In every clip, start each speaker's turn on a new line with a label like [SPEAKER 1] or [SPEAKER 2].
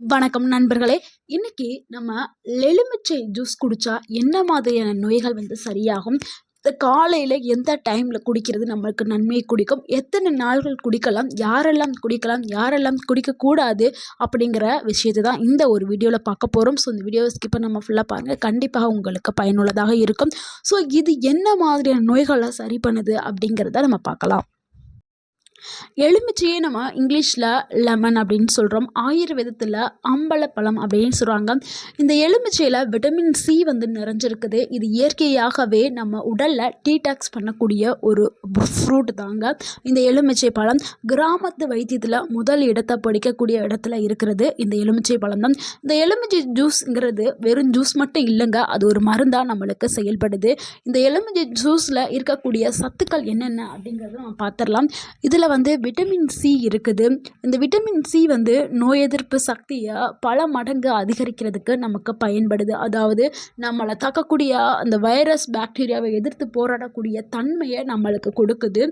[SPEAKER 1] வணக்கம் நண்பர்களே. இன்னைக்கு நம்ம எலுமிச்சை ஜூஸ் குடித்தா என்ன மாதிரியான நோய்கள் வந்து சரியாகும்? காலையில் எந்த டைமில் குடிக்கிறது நம்மளுக்கு நன்மையை குடிக்கும்? எத்தனை நாள்கள் குடிக்கலாம்? யாரெல்லாம் குடிக்கலாம்? யாரெல்லாம் குடிக்கக்கூடாது? அப்படிங்கிற விஷயத்தை தான் இந்த ஒரு வீடியோவில் பார்க்க போகிறோம் ஸோ இந்த வீடியோவை ஸ்கிப் நம்ம ஃபுல்லாக பாருங்கள் கண்டிப்பாக உங்களுக்கு பயனுள்ளதாக இருக்கும். ஸோ இது என்ன மாதிரியான நோய்களை சரி பண்ணுது அப்படிங்கிறத நம்ம பார்க்கலாம். எலுமிச்சையே நம்ம இங்கிலீஷில் லெமன் அப்படின்னு சொல்கிறோம் ஆயுர்வேதத்தில் அம்பலப்பழம் அப்படின்னு சொல்கிறாங்க இந்த எலுமிச்சையில் விட்டமின் சி வந்து நிறைஞ்சிருக்குது. இது இயற்கையாகவே நம்ம உடலில் டீடாக்ஸ் பண்ணக்கூடிய ஒரு ஃப்ரூட் தாங்க. இந்த எலுமிச்சை பழம் கிராமத்து வைத்தியத்தில் முதல் இடத்தை பிடிக்கக்கூடிய இடத்துல இருக்கிறது இந்த எலுமிச்சை பழம் தான். இந்த எலுமிச்சை ஜூஸ்ங்கிறது வெறும் ஜூஸ் மட்டும் இல்லைங்க. அது ஒரு மருந்தாக நம்மளுக்கு செயல்படுது. இந்த எலுமிச்சை ஜூஸில் இருக்கக்கூடிய சத்துக்கள் என்னென்ன அப்படிங்கிறத நம்ம பார்த்துடலாம். இதில் வந்து விட்டமின் சி இருக்குது. இந்த விட்டமின் சி வந்து நோய் எதிர்ப்பு சக்தியை பல மடங்கு அதிகரிக்கிறதுக்கு நமக்கு பயன்படுது. அதாவது நம்மளை தாக்கக்கூடிய அந்த வைரஸ் பாக்டீரியாவை எதிர்த்து போராடக்கூடிய தன்மையை நம்மளுக்கு கொடுக்குது.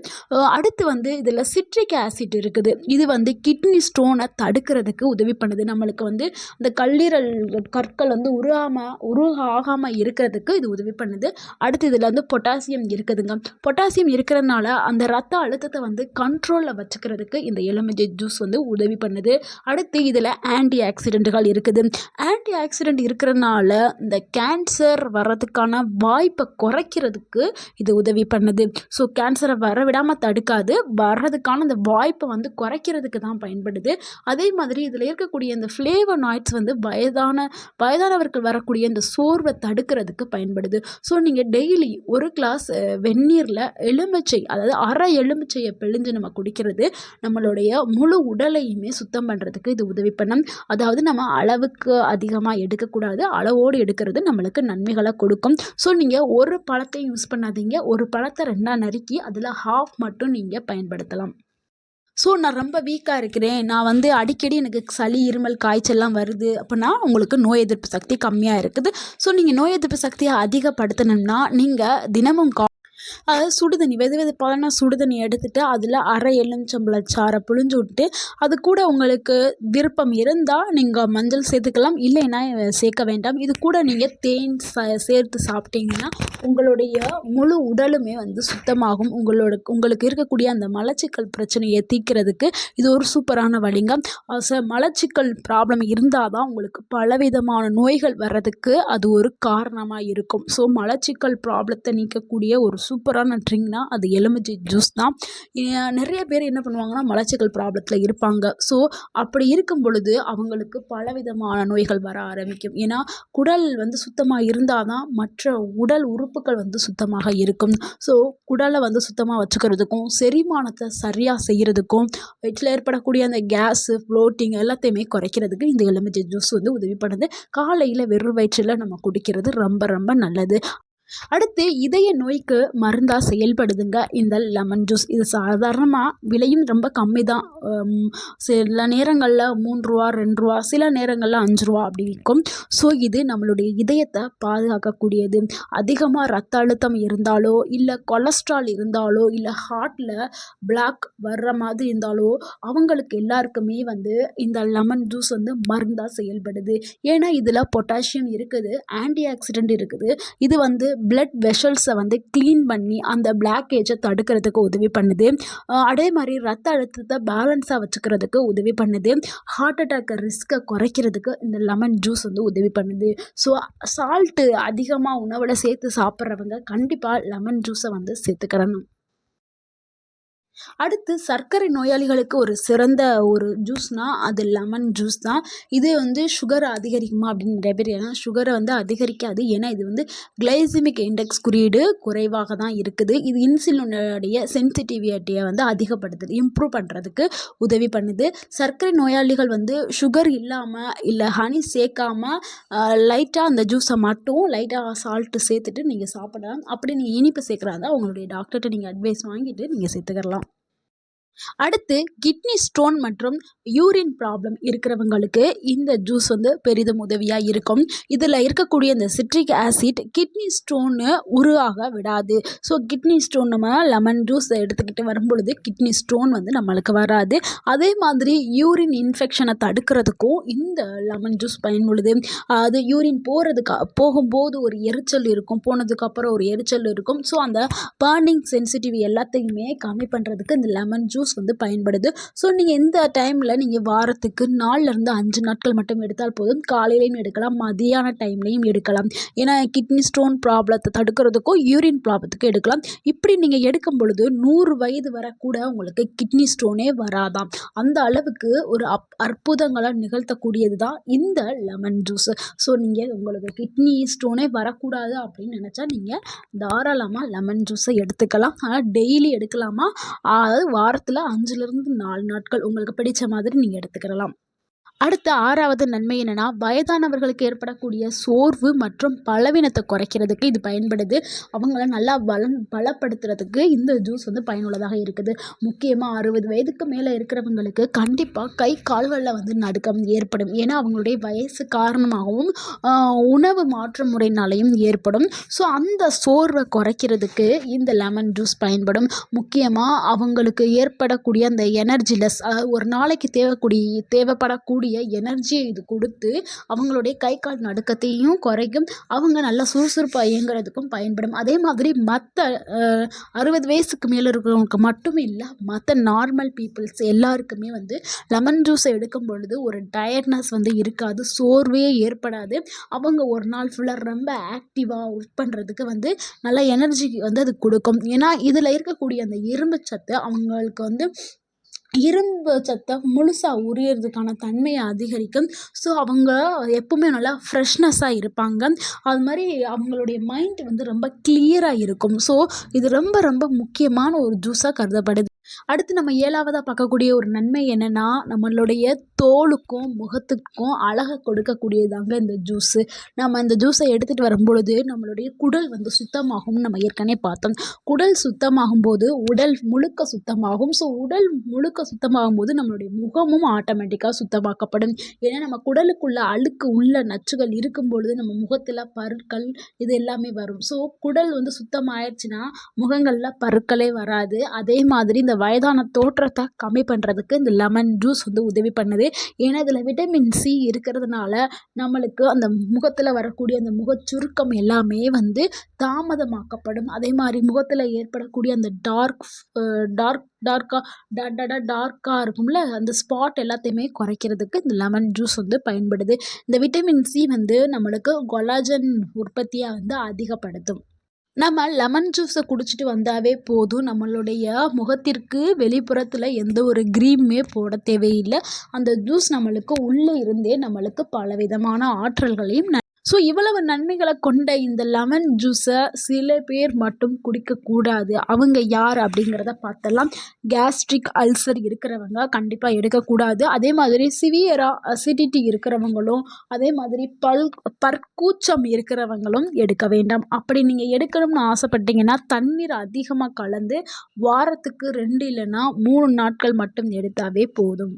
[SPEAKER 1] அடுத்து வந்து இதில் சிட்ரிக் ஆசிட் இருக்குது. இது வந்து கிட்னி ஸ்டோனை தடுக்கிறதுக்கு உதவி பண்ணுது. நம்மளுக்கு வந்து அந்த கல்லீரல் கற்கள் வந்து உருகாமல் உருக ஆகாமல் இருக்கிறதுக்கு இது உதவி பண்ணுது. அடுத்து இதில் வந்து பொட்டாசியம் இருக்குதுங்க. பொட்டாசியம் இருக்கிறதுனால அந்த ரத்த அழுத்தத்தை வந்து கண்ட்ரோலில் வச்சுக்கிறதுக்கு இந்த எலுமிச்சை ஜூஸ் வந்து உதவி பண்ணுது. அடுத்து இதில் ஆன்டி ஆக்சிடெண்ட்டுகள் இருக்குது. ஆன்டி ஆக்சிடெண்ட் இருக்கிறனால இந்த கேன்சர் வர்றதுக்கான வாய்ப்பை குறைக்கிறதுக்கு இது உதவி பண்ணுது. ஸோ கேன்சரை வர விடாமல் தடுக்காது. வர்றதுக்கான அந்த வாய்ப்பை வந்து குறைக்கிறதுக்கு தான் பயன்படுது. அதே மாதிரி இதில் இருக்கக்கூடிய இந்த ஃப்ளேவர் நாய்ட்ஸ் வந்து வயதான வயதானவர்கள் வரக்கூடிய இந்த சோர்வை தடுக்கிறதுக்கு பயன்படுது. ஸோ நீங்கள் டெய்லி ஒரு கிளாஸ் வெந்நீரில் எலுமிச்சை அதாவது அரை எலுமிச்சையை பிழிஞ்சு நம்ம குடிக்கிறது நம்மளுடைய முழு உடலையுமே சுத்தம் பண்ணுறதுக்கு இது உதவி பண்ணும். அதாவது நம்ம அளவுக்கு அதிகமாக எடுக்கக்கூடாது அளவோடு எடுக்கிறது நம்மளுக்கு நன்மைகளை கொடுக்கும். ஸோ நீங்கள் ஒரு பழத்தை யூஸ் பண்ணாதீங்க. ஒரு பழத்தை ரெண்டாக நறுக்கி அதில் ஹாஃப் மட்டும் நீங்கள் பயன்படுத்தலாம். ஸோ நான் ரொம்ப வீக்காக இருக்கிறேன். நான் வந்து அடிக்கடி எனக்கு சளி இருமல் காய்ச்சல்லாம் வருது அப்படின்னா உங்களுக்கு நோய் எதிர்ப்பு சக்தி கம்மியாக இருக்குது. ஸோ நீங்கள் நோய் எதிர்ப்பு சக்தியை அதிகப்படுத்தணும்னா நீங்கள் தினமும் கா அதாவது சுடுதண்ணி வெது வெதுப்பான சுடுதண்ணி எடுத்துகிட்டு அதில் அரை எலுமிச்சம்பழ சாறை புழிஞ்சு விட்டு அது கூட உங்களுக்கு விருப்பம் இருந்தால் நீங்கள் மஞ்சள் சேர்த்துக்கலாம் இல்லைன்னா சேர்க்க வேண்டாம். இது கூட நீங்கள் தேன் ச சேர்த்து சாப்பிட்டீங்கன்னா உங்களுடைய முழு உடலுமே வந்து சுத்தமாகும். உங்களோட உங்களுக்கு இருக்கக்கூடிய அந்த மலச்சிக்கல் பிரச்சனையை தீர்க்கிறதுக்கு இது ஒரு சூப்பரான வழிங்க. ச மலச்சிக்கல் ப்ராப்ளம் இருந்தால் தான் உங்களுக்கு பலவிதமான நோய்கள் வர்றதுக்கு அது ஒரு காரணமாக இருக்கும். ஸோ மலச்சிக்கல் ப்ராப்ளத்தை நீக்கக்கூடிய ஒரு சூப்பரான ட்ரிங்க்னா அது எலுமிச்சை ஜூஸ் தான். நிறைய பேர் என்ன பண்ணுவாங்கன்னா மலச்சிக்கல் ப்ராப்ளத்தில் இருப்பாங்க. ஸோ அப்படி இருக்கும் பொழுது அவங்களுக்கு பலவிதமான நோய்கள் வர ஆரம்பிக்கும். ஏன்னா குடல் வந்து சுத்தமாக இருந்தால் தான் மற்ற உடல் உறுப்புகள் வந்து சுத்தமாக இருக்கும். ஸோ குடலை வந்து சுத்தமாக வச்சுக்கிறதுக்கும் செரிமானத்தை சரியாக செய்கிறதுக்கும் வயிற்றில் ஏற்படக்கூடிய அந்த கேஸு ஃப்ளோட்டிங் எல்லாத்தையுமே குறைக்கிறதுக்கு இந்த எலுமிச்சை ஜூஸ் வந்து உதவி பண்ணுது. காலையில் வெறும் வயிற்றில் நம்ம குடிக்கிறது ரொம்ப ரொம்ப நல்லது. அடுத்து இதய நோய்க்கு மருந்தாக செயல்படுதுங்க. இந்த லெமன் ஜூஸ் இது சாதாரணமாக விலையும் ரொம்ப கம்மி தான் சில நேரங்களில் மூன்று ரூபா ரெண்டு ரூபா சில நேரங்களில் அஞ்சு ரூபா அப்படி இருக்கும் ஸோ இது நம்மளுடைய இதயத்தை பாதுகாக்கக்கூடியது. அதிகமாக ரத்த அழுத்தம் இருந்தாலோ இல்லை கொலஸ்ட்ரால் இருந்தாலோ இல்லை ஹார்ட்டில் பிளாக் வர்ற மாதிரி இருந்தாலோ அவங்களுக்கு எல்லாருக்குமே வந்து இந்த லெமன் ஜூஸ் வந்து மருந்தாக செயல்படுது. ஏன்னா இதில் பொட்டாசியம் இருக்குது ஆன்டி ஆக்சிடென்ட் இருக்குது. இது வந்து பிளட் வெஷல்ஸை வந்து க்ளீன் பண்ணி அந்த பிளாக்கேஜை தடுக்கிறதுக்கு உதவி பண்ணுது. அதே மாதிரி ரத்த அழுத்தத்தை பேலன்ஸாக வச்சுக்கிறதுக்கு உதவி பண்ணுது. ஹார்ட் அட்டாக் ரிஸ்க்கை குறைக்கிறதுக்கு இந்த லெமன் ஜூஸ் வந்து உதவி பண்ணுது. ஸோ சால்ட்டு அதிகமாக உணவில் சேர்த்து சாப்பிட்றவங்க கண்டிப்பாக லெமன் ஜூஸை வந்து சேர்த்துக்கிறணும் அடுத்து சர்க்கரை நோயாளிகளுக்கு ஒரு சிறந்த ஒரு ஜூஸ்னால் அது லெமன் ஜூஸ் தான். இது வந்து சுகரை அதிகரிக்குமா அப்படின்னு நிறைய பேர் ஏன்னா சுகரை வந்து அதிகரிக்காது. ஏன்னா இது வந்து கிளைசிமிக் இண்டெக்ஸ் குறியீடு குறைவாக தான் இருக்குது. இது இன்சுலினுடைய சென்சிட்டிவிட்டியை வந்து அதிகப்படுத்துது இம்ப்ரூவ் பண்ணுறதுக்கு உதவி பண்ணுது. சர்க்கரை நோயாளிகள் வந்து சுகர் இல்லாமல் இல்லை ஹனி சேர்க்காம லைட்டாக அந்த ஜூஸை மட்டும் லைட்டாக சால்ட்டு சேர்த்துட்டு நீங்கள் சாப்பிடலாம். அப்படி நீங்கள் இனிப்பு சேர்க்குறாங்க உங்களுடைய டாக்டர்கிட்ட நீங்கள் அட்வைஸ் வாங்கிட்டு நீங்கள் சேர்த்துக்கலாம். அடுத்து கிட்னி ஸ்டோன் மற்றும் யூரின் ப்ராப்ளம் இருக்கிறவங்களுக்கு இந்த ஜூஸ் வந்து பெரிதும் உதவியாக இருக்கும். இதில் இருக்கக்கூடிய இந்த சிட்ரிக் ஆசிட் கிட்னி ஸ்டோனு உருவாக விடாது. ஸோ கிட்னி ஸ்டோன் நம்ம லெமன் ஜூஸ் எடுத்துக்கிட்டு வரும்பொழுது கிட்னி ஸ்டோன் வந்து நம்மளுக்கு வராது. அதே மாதிரி யூரின் இன்ஃபெக்ஷனை தடுக்கிறதுக்கும் இந்த லெமன் ஜூஸ் பயன்படுது. அது யூரின் போகிறதுக்கு போகும்போது ஒரு எரிச்சல் இருக்கும் போனதுக்கப்புறம் ஒரு எரிச்சல் இருக்கும். ஸோ அந்த பர்னிங் சென்சிட்டிவ் எல்லாத்தையுமே கம்மி பண்ணுறதுக்கு இந்த லெமன் ஜூஸ் வந்து பயன்படுது. ஸோ நீங்கள் இந்த டைமில் நீங்கள் வாரத்துக்கு நாலுலேருந்து அஞ்சு நாட்கள் மட்டும் எடுத்தால் போதும். காலையிலையும் எடுக்கலாம் மதியான டைம்லையும் எடுக்கலாம். ஏன்னா கிட்னி ஸ்டோன் ப்ராப்ளத்தை தடுக்கிறதுக்கும் யூரின் ப்ராப்ளத்துக்கும் எடுக்கலாம். இப்படி நீங்கள் எடுக்கும் பொழுது நூறு வயது வரக்கூட கூட உங்களுக்கு கிட்னி ஸ்டோனே வராதாம். அந்த அளவுக்கு ஒரு அப் அற்புதங்களாக நிகழ்த்தக்கூடியது தான் இந்த லெமன் ஜூஸ் ஸோ நீங்கள் உங்களுக்கு கிட்னி ஸ்டோனே வரக்கூடாது அப்படின்னு நினச்சா நீங்கள் தாராளமாக லெமன் ஜூஸை எடுத்துக்கலாம். ஆனால் டெய்லி எடுக்கலாமா? அதாவது வாரத்தில் அஞ்சுலேருந்து நாலு நாட்கள் உங்களுக்கு பிடிச்ச மாதிரி நீங்கள் எடுத்துக்கிடலாம். அடுத்த ஆறாவது நன்மை என்னென்னா வயதானவர்களுக்கு ஏற்படக்கூடிய சோர்வு மற்றும் பலவீனத்தை குறைக்கிறதுக்கு இது பயன்படுது. அவங்கள நல்லா பலன் பலப்படுத்துறதுக்கு இந்த ஜூஸ் வந்து பயனுள்ளதாக இருக்குது. முக்கியமாக அறுபது வயதுக்கு மேலே இருக்கிறவங்களுக்கு கண்டிப்பாக கை கால்களில் வந்து நடுக்கம் ஏற்படும். ஏன்னா அவங்களுடைய வயசு காரணமாகவும் உணவு மாற்று முறையினாலையும் ஏற்படும். ஸோ அந்த சோர்வை குறைக்கிறதுக்கு இந்த லெமன் ஜூஸ் பயன்படும். முக்கியமாக அவங்களுக்கு ஏற்படக்கூடிய அந்த எனர்ஜி லெஸ் ஒரு நாளைக்கு தேவைக்கூடிய தேவைப்படக்கூடிய கூடிய எனர்ஜியை இது கொடுத்து அவங்களுடைய கை கால் நடுக்கத்தையும் குறைக்கும் அவங்க நல்லா சுறுசுறுப்பாக இயங்குறதுக்கும் பயன்படும். அதே மாதிரி மற்ற அறுபது வயசுக்கு மேலே இருக்கிறவங்களுக்கு மட்டும் இல்லை மற்ற நார்மல் பீப்புள்ஸ் எல்லாருக்குமே வந்து லெமன் ஜூஸை எடுக்கும் பொழுது ஒரு டயர்ட்னஸ் வந்து இருக்காது சோர்வே ஏற்படாது. அவங்க ஒரு நாள் ஃபுல்லாக ரொம்ப ஆக்டிவாக ஒர்க் பண்ணுறதுக்கு வந்து நல்ல எனர்ஜி வந்து அது கொடுக்கும். ஏன்னா இதில் இருக்கக்கூடிய அந்த இரும்பு சத்து அவங்களுக்கு வந்து இரும்பு சத்தை முழுசாக உரியறதுக்கான தன்மையை அதிகரிக்கும். ஸோ அவங்க எப்பவுமே நல்லா ஃப்ரெஷ்னஸ்ஸாக இருப்பாங்க. அது மாதிரி அவங்களுடைய மைண்ட் வந்து ரொம்ப கிளியராக இருக்கும். ஸோ இது ரொம்ப ரொம்ப முக்கியமான ஒரு ஜூஸாக கருதப்படுது. அடுத்து நம்ம ஏழாவதாக பார்க்கக்கூடிய ஒரு நன்மை என்னென்னா நம்மளுடைய தோலுக்கும் முகத்துக்கும் அழகை கொடுக்கக்கூடியதாங்க இந்த ஜூஸு நம்ம இந்த ஜூஸை எடுத்துகிட்டு வரும்பொழுது நம்மளுடைய குடல் வந்து சுத்தமாகும் நம்ம ஏற்கனவே பார்த்தோம். குடல் சுத்தமாகும் போது உடல் முழுக்க சுத்தமாகும். ஸோ உடல் முழுக்க சுத்தமாகும் போது நம்மளுடைய முகமும் ஆட்டோமேட்டிக்காக சுத்தமாக்கப்படும். ஏன்னா நம்ம குடலுக்குள்ள அழுக்கு உள்ள நச்சுகள் இருக்கும் பொழுது நம்ம முகத்தில் பருக்கள் இது எல்லாமே வரும். ஸோ குடல் வந்து சுத்தமாயிடுச்சுன்னா முகங்களில் பருக்களே வராது. அதே மாதிரி இந்த வயதான தோற்றத்தை கம்மி பண்ணுறதுக்கு இந்த லெமன் ஜூஸ் வந்து உதவி பண்ணுது. ஏன்னா இதில் விட்டமின் சி இருக்கிறதுனால நம்மளுக்கு அந்த முகத்தில் வரக்கூடிய அந்த முகச்சுருக்கம் எல்லாமே வந்து தாமதமாக்கப்படும். அதே மாதிரி முகத்தில் ஏற்படக்கூடிய அந்த டார்க் டார்க் டார்க்காக டாட் டடா டார்க்காக இருக்கும்ல அந்த ஸ்பாட் எல்லாத்தையுமே குறைக்கிறதுக்கு இந்த லெமன் ஜூஸ் வந்து பயன்படுது. இந்த விட்டமின் சி வந்து நம்மளுக்கு கொலாஜன் உற்பத்தியாக வந்து அதிகப்படுத்தும். நம்ம லெமன் ஜூஸை குடிச்சிட்டு வந்தாவே போதும். நம்மளுடைய முகத்திற்கு வெளிப்புறத்தில் எந்த ஒரு க்ரீமுமே போட தேவையில்லை. அந்த ஜூஸ் நம்மளுக்கு உள்ளே இருந்தே நம்மளுக்கு பலவிதமான ஆற்றல்களையும் ஸோ இவ்வளவு நன்மைகளை கொண்ட இந்த லெமன் ஜூஸை சில பேர் மட்டும் குடிக்கக்கூடாது. அவங்க யார் அப்படிங்கிறத பார்த்தலாம் கேஸ்ட்ரிக் அல்சர் இருக்கிறவங்க கண்டிப்பாக எடுக்கக்கூடாது. அதே மாதிரி சிவியராக அசிடிட்டி இருக்கிறவங்களும் அதே மாதிரி பல் பற்கூச்சம் இருக்கிறவங்களும் எடுக்க வேண்டாம். அப்படி நீங்கள் எடுக்கணும்னு ஆசைப்பட்டீங்கன்னா தண்ணீர் அதிகமாக கலந்து வாரத்துக்கு ரெண்டு இல்லைன்னா மூணு நாட்கள் மட்டும் எடுத்தாவே போதும்.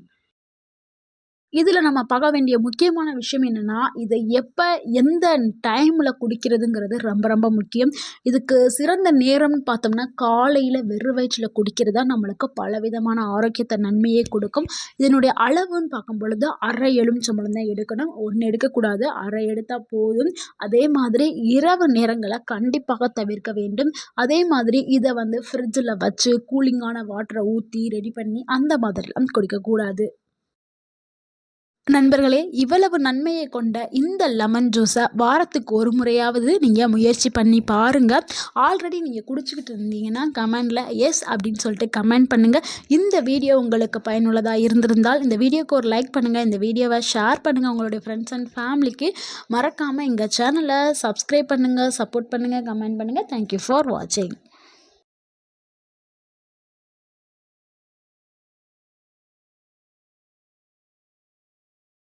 [SPEAKER 1] இதில் நம்ம பார்க்க வேண்டிய முக்கியமான விஷயம் என்னென்னா இதை எப்போ எந்த டைமில் குடிக்கிறதுங்கிறது ரொம்ப ரொம்ப முக்கியம். இதுக்கு சிறந்த நேரம்னு பார்த்தோம்னா காலையில் வெறும் வயிற்றில் குடிக்கிறது தான் நம்மளுக்கு பலவிதமான ஆரோக்கியத்தை நன்மையே கொடுக்கும். இதனுடைய அளவுன்னு பார்க்கும் பொழுது அரை எலுமிச்சம்பழம் தான் எடுக்கணும். ஒன்று எடுக்கக்கூடாது. அரை எடுத்தால் போதும். அதே மாதிரி இரவு நேரங்களை கண்டிப்பாக தவிர்க்க வேண்டும். அதே மாதிரி இதை வந்து ஃப்ரிட்ஜில் வச்சு கூலிங்கான வாட்டரை ஊற்றி ரெடி பண்ணி அந்த மாதிரிலாம் குடிக்கக்கூடாது. நண்பர்களே இவ்வளவு நன்மையை கொண்ட இந்த லெமன் ஜூஸை வாரத்துக்கு ஒரு முறையாவது நீங்கள் முயற்சி பண்ணி பாருங்கள் ஆல்ரெடி நீங்கள் குடிச்சிக்கிட்டு இருந்தீங்கன்னா கமெண்டில் எஸ் அப்படின்னு சொல்லிட்டு கமெண்ட் பண்ணுங்கள் இந்த வீடியோ உங்களுக்கு பயனுள்ளதாக இருந்திருந்தால் இந்த வீடியோக்கு ஒரு லைக் பண்ணுங்கள் இந்த வீடியோவை ஷேர் பண்ணுங்கள் உங்களுடைய ஃப்ரெண்ட்ஸ் அண்ட் ஃபேமிலிக்கு மறக்காமல் எங்கள் சேனலை சப்ஸ்கிரைப் பண்ணுங்கள் சப்போர்ட் பண்ணுங்கள் கமெண்ட் பண்ணுங்கள் தேங்க்யூ ஃபார் வாட்சிங்